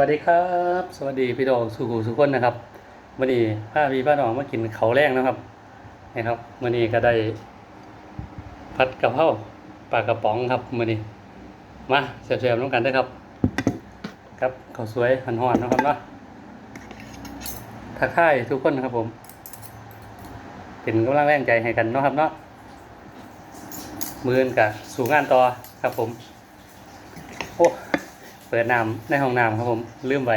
วัสดีครับ สวัสดีพี่ดอกสุขุสุขคนนะครับวันนี้ป้าพี่ป้าน้องมากินเขาแรงนะครับนะครับวันนี้ก็ได้ผัดกะเพราปลากระป๋องครับวันนี้มาเสียบๆน้องกันได้ครับ ครับเขาสวยหันหอนนะครับเนาะทักทายทุกคนนะครับผม เป็นกำลังแรงใจให้กันนะครับเนาะมือนกับสู่งานต่อครับผมโอ้ เปิดน้ำในห้องน้ำครับผมลืมไว้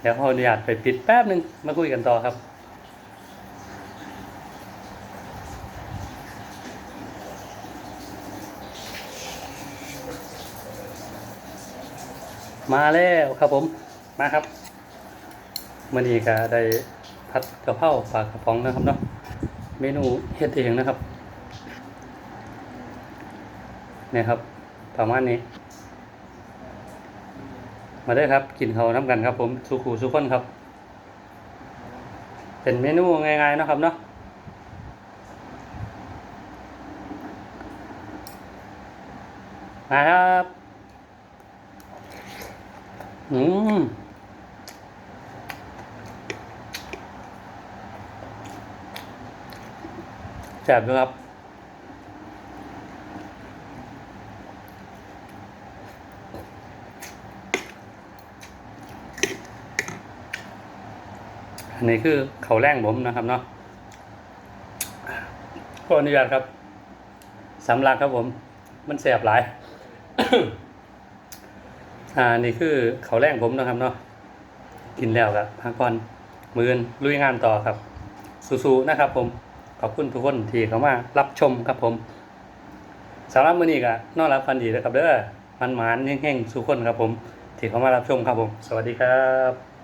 เดี๋ยวขออนุญาตไปปิดแป๊บหนึ่งมาคุยกันต่อครับมาแล้วครับผมมาครับมื่อนี้ก็ได้ผัดกะเพราปลากระป๋องนะครับเนาะเมนูเฮ็ดเองนะครับเนี่ยครับประมาณนี้ มาได้ครับ กินเขาน้ำกันครับผมสุขูสุขคนครับ เป็นเมนูง่ายๆนะครับเนาะมาครับ อืมแซ่บด้วยครับ อันนี้คือเขาแรงผมนะครับเนาะขออนุญาตครับสำลักครับผม มันแสบหลาย อ่านี่คือเขาแรงผมนะครับเนาะกินแล้วครับพักผ่อนมือนลุยงานต่อครับ สู้ๆนะครับ ผมขอบคุณทุกคนที่เข้ามารับชมครับผมสำหรับมื้อนี้ก็นอนรับฟันดีนะครับเด้อมันหมานแห้งๆสู่คนครับผม ที่เข้ามารับชมครับผม สวัสดีครับ